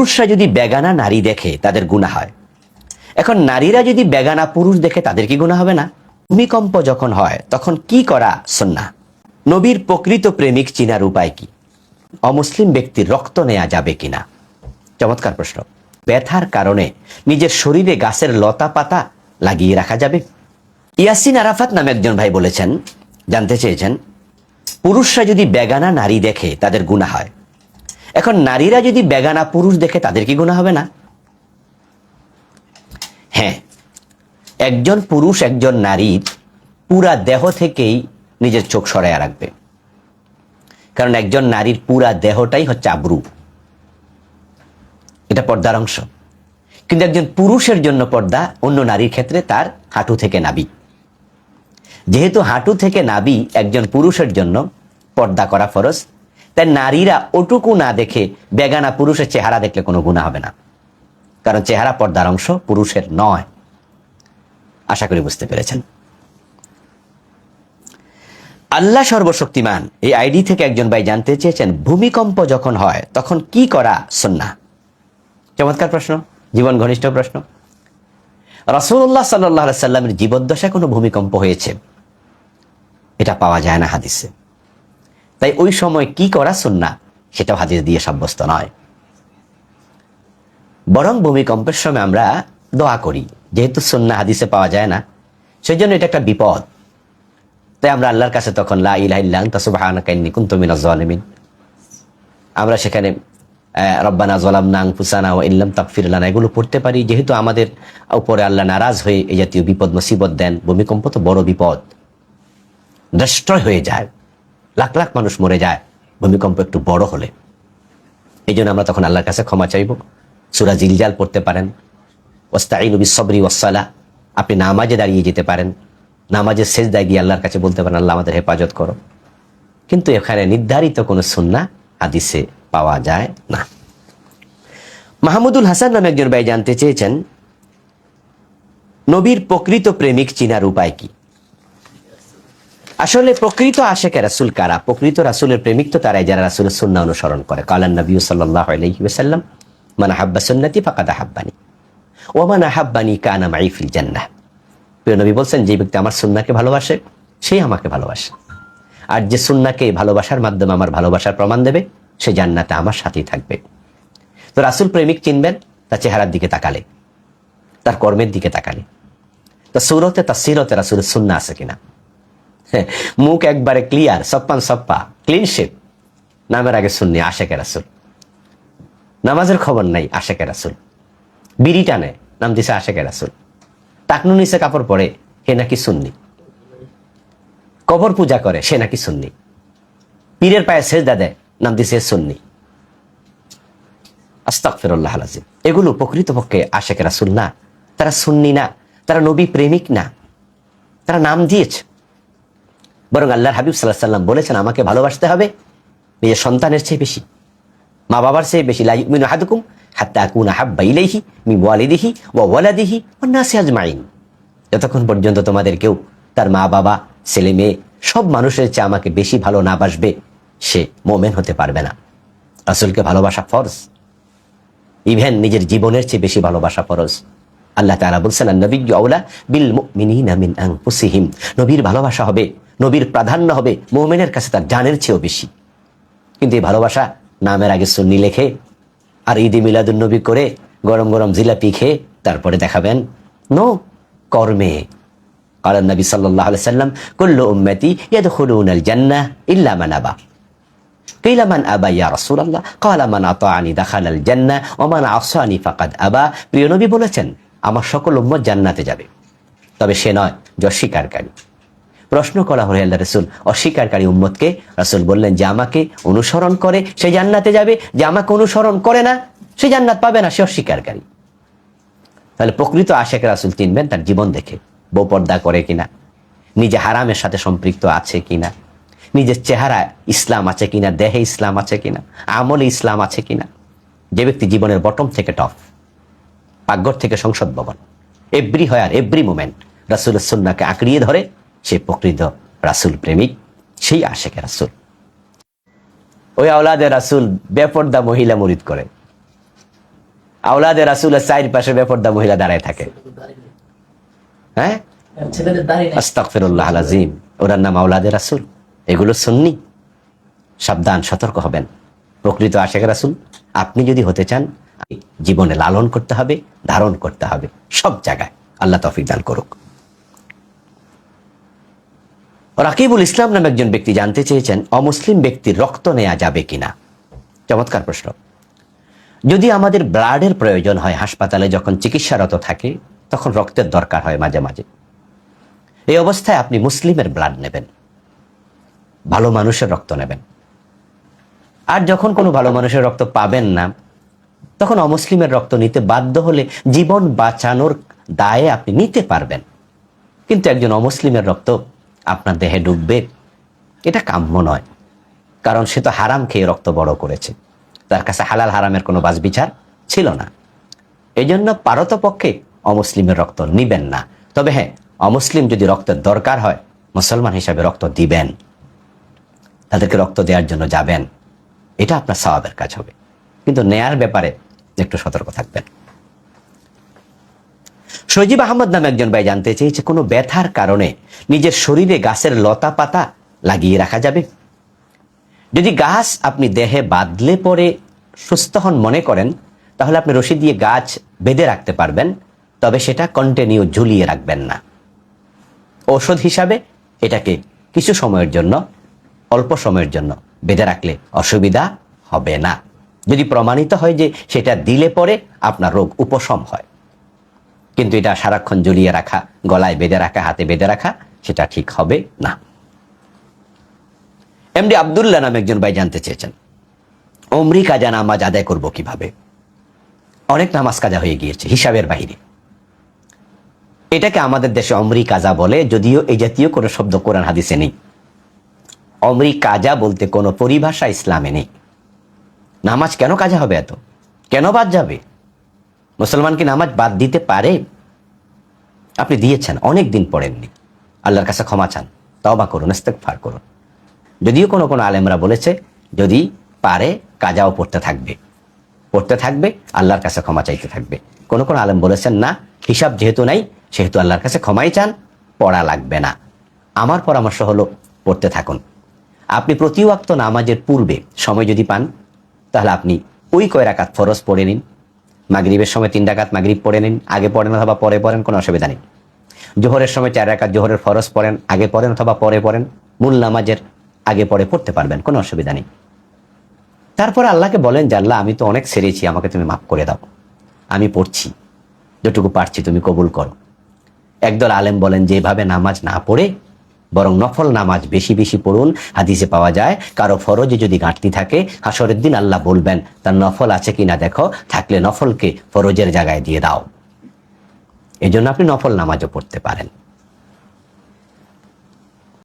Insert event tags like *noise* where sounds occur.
পুরুষরা যদি বেগানা নারী দেখে, তাদের গুণা হয়। এখন নারীরা যদি বেগানা পুরুষ দেখে, তাদের কি গুণা হবে না? ভূমিকম্প যখন হয়, তখন কি করা সন্না নবীর প্রকৃত প্রেমিক চিনার উপায় কি? অমুসলিম ব্যক্তির রক্ত নেওয়া যাবে কিনা? চমৎকার প্রশ্ন। ব্যথার কারণে নিজের শরীরে গাছের লতা পাতা লাগিয়ে রাখা যাবে? ইয়াসিন আরাফাত নামে একজন ভাই বলেছেন, জানতে চেয়েছেন, পুরুষরা যদি বেগানা নারী দেখে, তাদের গুণা হয়। এখন নারীরা যদি বেগানা পুরুষ দেখে, তাদের কি গুণা হবে না? হ্যাঁ একজন পুরুষ, একজন নারীর পুরা দেহ থেকেই নিজের চোখ সরাইয়া রাখবে। কারণ একজন নারীর পুরা দেহটাই হচ্ছে আব্রু। এটা পর্দার অংশ। কিন্তু একজন পুরুষের জন্য পর্দা অন্য নারীর ক্ষেত্রে তার হাঁটু থেকে নাবি। যেহেতু হাঁটু থেকে নাবি একজন পুরুষের জন্য পর্দা করা ফরজ তাই নারীরা ওটুকু না দেখে বেগানা পুরুষের চেহারা দেখলে কোনো গুণা হবে না। কারণ চেহারা পর্দার অংশ পুরুষের নয়। আশা করি বুঝতে পেরেছেন। আল্লাহ সর্বশক্তিমান, এই আইডি থেকে একজন ভাই জানতে চেয়েছেন, ভূমিকম্প যখন হয়, তখন কি করা সন্না চমৎকার প্রশ্ন, জীবন ঘনিষ্ঠ প্রশ্ন। রসুল্লাহ সাল্লাহ সাল্লামের জীবদ্দশায় কোনো ভূমিকম্প হয়েছে? এটা পাওয়া যায় না হাদিসে। তাই ওই সময় কি করা সন্না সেটাও হাদিস দিয়ে সাব্যস্ত নয়। বরং ভূমিকম্পের সময় আমরা দোয়া করি। যেহেতু সন্না হাদিসে পাওয়া যায় না সেই জন্য এটা একটা বিপদ। তাই আমরা আল্লাহর কাছে তখন, লা আমরা সেখানে রব্বানা জলামনা আনফুসানা ওয়া ইল্লাম তাগফির এগুলো পড়তে পারি। যেহেতু আমাদের উপরে আল্লাহ নারাজ হয়ে এই জাতীয় বিপদ, মুসিবত দেন, ভূমিকম্প তো বড় বিপদ। ডিস্ট্রয় হয়ে যায়। লাখ লাখ মানুষ মরে যায়। ভূমিকম্প একটু বড় হলে। এই জন্য আমরা তখন আল্লাহর কাছে ক্ষমা চাইব। সুরা জিলজাল পড়তে পারেন। ওস্তাইন সবরি ওসালা আপনি নামাজে দাঁড়িয়ে যেতে পারেন। নামাজের শেষ দায় গিয়ে আল্লাহর কাছে বলতে পারেন, আল্লাহ, আমাদের হেফাজত করো। কিন্তু এখানে নির্ধারিত কোনো সুন্না হাদিসে পাওয়া যায় না। মাহমুদুল হাসান নামে একজন ভাই জানতে চেয়েছেন, নবীর প্রকৃত প্রেমিক চিনার উপায় কি? আসলে প্রকৃত আশেকে রাসুল কারা? প্রকৃত রাসুলের প্রেমিক তো তারাই যারা রাসুলের সুন্না অনুসরণ করে। কালান নবী সাল্লাহ মানে হাব্বা সুন্নতি ফাঁকাদা হাব্বানি ও মানে হাব্বানি কানা মাইফিল জান্না প্রিয় নবী বলছেন, যে ব্যক্তি আমার সুন্নাকে ভালোবাসে সেই আমাকে ভালোবাসে। আর যে সুন্নাকে ভালোবাসার মাধ্যমে আমার ভালোবাসার প্রমাণ দেবে, সে জান্নাতে আমার সাথেই থাকবে। তো রাসুল প্রেমিক চিনবেন, তার চেহারার দিকে তাকালে, তার কর্মের দিকে তাকালে। তা সুরতে তার সিরতে রাসুলের সুন্না আছে কিনা? *laughs* মুখ একবারে ক্লিয়ার সপ্পান সপ্পা ক্লিন শেপ নামের আগে শুননি আশেকে রাসুল। নামাজের খবর নাই আশেকে রাসুল। বিড়ি টানে, নাম দিছে আশেকে রাসুল। টাকনু নিচে কাপড় পরে, হে নাকি সুন্নি। কবর পূজা করে, সে নাকি সুন্নি। পীরের পায়ে শেষ দাদে নাম দিছে সুন্নি। আস্তাক ফেরল্লাহ আলাজিম এগুলো প্রকৃতপক্ষে আশেক রাসুল না। তারা সুন্নি না, তারা নবী প্রেমিক না। তারা নাম দিয়েছে। বরং আল্লাহর হাবিব সাল্লাহ সাল্লাম বলেছেন, আমাকে ভালোবাসতে হবে, নিজের সন্তানের চেয়ে বেশি। মা বাবার চেয়ে বেশি। লাই মিনু হাদুকুম হাত্তা কুনা হাব্বা ইলাইহি মি ওয়ালিদিহি ওয়া ওয়ালাদিহি ওয়া নাসি আজমাইন। যতক্ষণ পর্যন্ত তোমাদের কেউ তার মা, বাবা, ছেলে, মেয়ে, সব মানুষের চেয়ে আমাকে বেশি ভালো না বাসবে, সে মোমেন হতে পারবে না। রাসূলকে ভালোবাসা ফরজ। ইভেন নিজের জীবনের চেয়ে বেশি ভালোবাসা ফরজ। আল্লাহ তাআলা বলছেন নবী বিল মিন আনফুসিহিম। নবীর ভালোবাসা হবে নবীর প্রাধান্য হবে মুমিনের কাছে তার জানের চেয়েও বেশি কিন্তু এই ভালোবাসা নামের আগে সুন্নি লেখে আর ঈদে মিলাদুল নবী করে গরম গরম জিলাপি খেয়ে তারপরে দেখাবেন নো কর্মে قال النبي صلى الله عليه وسلم كل أمتي يدخلون الجنة إلا من أبى قيل من أبى يا رسول الله قال من أطاعني دخل الجنة ومن عصاني فقد أبى প্রিয় নবী বলেছেন আমার সকল উম্মত জান্নাতে যাবে তবে সে নয় যে অস্বীকারী প্রশ্ন করা হলো আল্লাহ রসুল, অস্বীকারী উম্মতকে। রসুল বললেন, যে আমাকে অনুসরণ করে, সে জান্নাতে যাবে, যে আমাকে অনুসরণ করে না, সে জান্নাত পাবে না, সে অস্বীকারী। তাহলে প্রকৃত আশেখ রাসুল চিনবেন তার জীবন দেখে, বউ পর্দা করে কিনা, নিজে হারামের সাথে সম্পৃক্ত আছে কিনা, নিজের চেহারা ইসলাম আছে কিনা, দেহে ইসলাম আছে কিনা, আমলে ইসলাম আছে কিনা। যে ব্যক্তি জীবনের বটম থেকে টপ, পাকঘর থেকে সংসদ ভবন এভরি হয় আর এভরি মোমেন্ট, রাসুলের সুন্নাকে আঁকড়িয়ে ধরে সে প্রকৃত রাসুল প্রেমিক, সেই আশেকে রাসুল। ওই আওলাদে রাসুল বেপর্দা মহিলা মরিদ করে। আওলাদের রাসুলের চাইর পাশে বেপর্দা মহিলা দাঁড়ায় থাকে। হ্যাঁ? ওনার নাম আওলাদের রাসুল। এগুলো সুন্নি। সাবধান, সতর্ক হবেন। প্রকৃত আশেখ রাসুল, আপনি যদি হতে চান জীবনে লালন করতে হবে, ধারণ করতে হবে, সব জায়গায়। আল্লাহ তফিক দান করুক। রাকিবুল ইসলাম নামে একজন ব্যক্তি জানতে চেয়েছেন, অমুসলিম ব্যক্তির রক্ত নেওয়া যাবে কিনা? চমৎকার প্রশ্ন। যদি আমাদের ব্লাডের প্রয়োজন হয় হাসপাতালে যখন চিকিৎসারত থাকে, তখন রক্তের দরকার হয় মাঝে মাঝে। এই অবস্থায় আপনি মুসলিমের ব্লাড নেবেন। ভালো মানুষের রক্ত নেবেন। আর যখন কোনো ভালো মানুষের রক্ত পাবেন না, তখন অমুসলিমের রক্ত নিতে বাধ্য হলে জীবন বাঁচানোর দায়ে আপনি নিতে পারবেন। কিন্তু একজন অমুসলিমের রক্ত আপনার দেহে ডুববে, এটা কাম্য নয়। কারণ সে তো হারাম খেয়ে রক্ত বড় করেছে। তার কাছে হালাল হারামের কোনো বাজ বিচার ছিল না। এই জন্য পারতপক্ষে অমুসলিমের রক্ত নিবেন না। তবে হ্যাঁ অমুসলিম যদি রক্তের দরকার হয়, মুসলমান হিসাবে রক্ত দিবেন। তাদেরকে রক্ত দেওয়ার জন্য যাবেন। এটা আপনার স্বভাবের কাজ হবে। কিন্তু নেয়ার ব্যাপারে একটু সতর্ক থাকবেন। সজীব আহমদ নামে একজন ভাই জানতে চেয়েছে, কোনো ব্যথার কারণে নিজের শরীরে গাছের লতা পাতা লাগিয়ে রাখা যাবে? যদি গাছ আপনি দেহে বাঁধলে পরে সুস্থ হন মনে করেন, তাহলে আপনি রশি দিয়ে গাছ বেঁধে রাখতে পারবেন, তবে সেটা কন্টিনিউ ঝুলিয়ে রাখবেন না। ঔষধ হিসাবে এটাকে কিছু সময়ের জন্য, অল্প সময়ের জন্য বেঁধে রাখলে অসুবিধা হবে না। যদি প্রমাণিত হয় যে সেটা দিলে পরে আপনার রোগ উপশম হয়। কিন্তু এটা সারাক্ষণ ঝুলিয়ে রাখা, গলায় বেঁধে রাখা, হাতে বেঁধে রাখা, সেটা ঠিক হবে না। এমডি আবদুল্লাহ নামে একজন ভাই জানতে চেয়েছেন। অমরি কাজা নামাজ আদায় করব কীভাবে? অনেক নামাজ কাজা হয়ে গিয়েছে, হিসাবের বাইরে এটাকে আমাদের দেশে অমরি কাজা বলে, যদিও এই জাতীয় কোনো শব্দ কোরআন হাদিসে নেই। অমরি কাজা বলতে কোনো পরিভাষা ইসলামে নেই। নামাজ কেন কাজা হবে এত? কেন বাদ যাবে? মুসলমান কি নামাজ বাদ দিতে পারে? আপনি দিয়েছেন অনেক দিন পড়েননি। আল্লাহর কাছে ক্ষমা চান তবা করুন ফার করুন। যদিও কোনো কোনো আলেমরা বলেছে, যদি পারে, কাজাও পড়তে থাকবে। পড়তে থাকবে, আল্লাহর কাছে ক্ষমা চাইতে থাকবে। কোনো কোনো আলেম বলেছেন, না, হিসাব যেহেতু নাই, সেহেতু আল্লাহর কাছে ক্ষমাই চান, পড়া লাগবে না। আমার পরামর্শ হলো, পড়তে থাকুন। আপনি প্রতি ওয়াক্ত নামাজের পূর্বে সময় যদি পান, তাহলে আপনি ওই কয় রাকাত ফরজ পড়ে নিন মাগরিবের সময় তিন ডাকাত মাগরিব পড়ে নিন, আগে পড়েন অথবা পরে পড়েন, কোনো অসুবিধা নেই। জোহরের সময় চার রাকাত জোহরের ফরজ পড়েন, আগে পড়েন অথবা পরে পড়েন, মূল নামাজের আগে পরে পড়তে পারবেন, কোনো অসুবিধা নেই। তারপরে আল্লাহকে বলেন যে, আল্লাহ, আমি তো অনেক সেরেছি, আমাকে তুমি মাফ করে দাও। আমি পড়ছি। যেটুকু পারছি তুমি কবুল করো। একদল আলেম বলেন যে, এভাবে নামাজ না পড়ে বরং নফল নামাজ বেশি বেশি পড়ুন। হাদিসে পাওয়া যায়, কারও ফরজে যদি ঘাটতি থাকে, হাসরের আল্লাহ বলবেন, তার নফল আছে কিনা দেখো, থাকলে নফলকে ফরজের জায়গায় দিয়ে দাও। এই জন্য আপনি নফল নামাজও পড়তে পারেন।